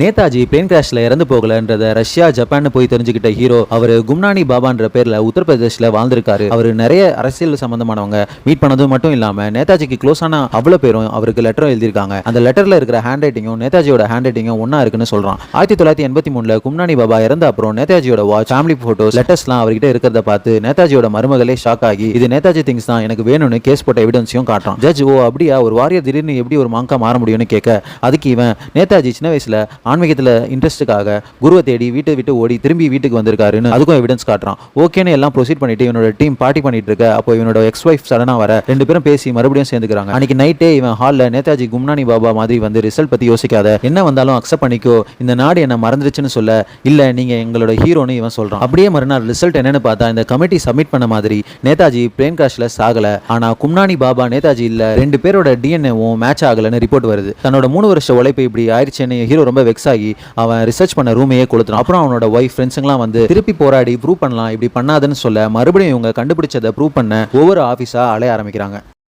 Netaji plane கிராஷ்ல இறந்து போகலன்றத Russia Japan போய் தெரிஞ்சுக்கிட்ட ஹீரோ அவர் கும்னானி பாபான்ற பேர்ல உத்தரப்பிரதேஷ்ல வாழ்ந்திருக்காரு. அவர் நிறைய அரசியல் சம்பந்தமானவங்க மீட் பண்ணது மட்டும் இல்லாம நேதாஜிக்கு க்ளோஸான அவ்வளவு பேரும் அவருக்கு லெட்டரும் எழுதியிருக்காங்க. அந்த லெட்டர்ல இருக்கிற ஹேண்ட் ரைட்டிங்கும் நேதாஜியோட ஹேண்ட் ரைட்டிங்கும் ஒன்னா இருக்குன்னு சொல்றான். ஆயிரத்தி தொள்ளாயிரத்தி எண்பத்தி மூணுல கும்னானி பாபா இறந்த அப்புறம் நேதாஜியோட வாட்ச் ஃபேமிலி போட்டோஸ் லெட்டர்ஸ்லாம் அவர்கிட்ட இருக்கிறத பார்த்து நேதாஜியோட மருமகளே ஷாக் ஆகி இது நேதாஜி திங்ஸ் தான் எனக்கு வேணும்னு கேஸ் போட்ட எவிடன்ஸையும் காட்டுறான். ஜட்ஜ் ஓ அப்படியா? ஒரு வாரியர் திடீர்னு எப்படி ஒரு மாங்கா மாற முடியும்னு கேட்க அதுக்கு இவன் நேதாஜி சின்ன வயசுல ஆன்மீகத்தில் இன்ட்ரெஸ்ட்டுக்காக குருவை தேடி வீட்டை விட்டு ஓடி திரும்பி வீட்டுக்கு வந்திருக்காருன்னு அதுக்கும் எவிடன்ஸ் காட்டுறான். ஓகேன்னு எல்லாம் ப்ரொசீட் பண்ணிட்டு இவனோட டீம் பார்ட்டி பண்ணிட்டு இருக்க. அப்போ இவனோட எக்ஸ் ஒய்ஃப் சடனா வர ரெண்டு பேரும் பேசி மறுபடியும் சேர்ந்துக்கிறாங்க. அன்னைக்கு நைட்டே இவன் ஹாலில் நேதாஜி கும்னானி பாபா மாதிரி வந்து ரிசல்ட் பத்தி யோசிக்காத. என்ன வந்தாலும் அக்செப்ட் பண்ணிக்கோ. இந்த நாடு என்ன மறந்துருச்சுன்னு சொல்ல இல்ல நீங்க எங்களோட ஹீரோன்னு இவன் சொல்றான். அப்படியே மறுநாள் ரிசல்ட் என்னன்னு பார்த்தா இந்த கமிட்டி சப்மிட் பண்ண மாதிரி நேதாஜி பிளேன் கிராஷில் சாகலை. ஆனா கும்னானி பாபா நேதாஜி இல்ல. ரெண்டு பேரோட டிஎன்ஏவும் மேட்ச் ஆகலன்னு ரிப்போர்ட் வருது. தன்னோட மூணு வருஷ உழைப்பு இப்படி ஆயிடுச்சுன்னு ஹீரோ ரொம்ப வெக்ஸ் ஆகி அவன் ரிசர்ச் பண்ண ரூமையே கொளுத்துறான். அப்புறம் அவனோட ஒய்ஃப் ஃப்ரெண்ட்ஸுங்களாம் வந்து திருப்பி போராடி ப்ரூவ் பண்ணலாம் இப்படி பண்ணாதுன்னு சொல்ல மறுபடியும் இவங்க கண்டுபிடிச்சதை ப்ரூவ் பண்ண ஒவ்வொரு ஆஃபீஸாக அலைய ஆரம்பிக்கிறாங்க.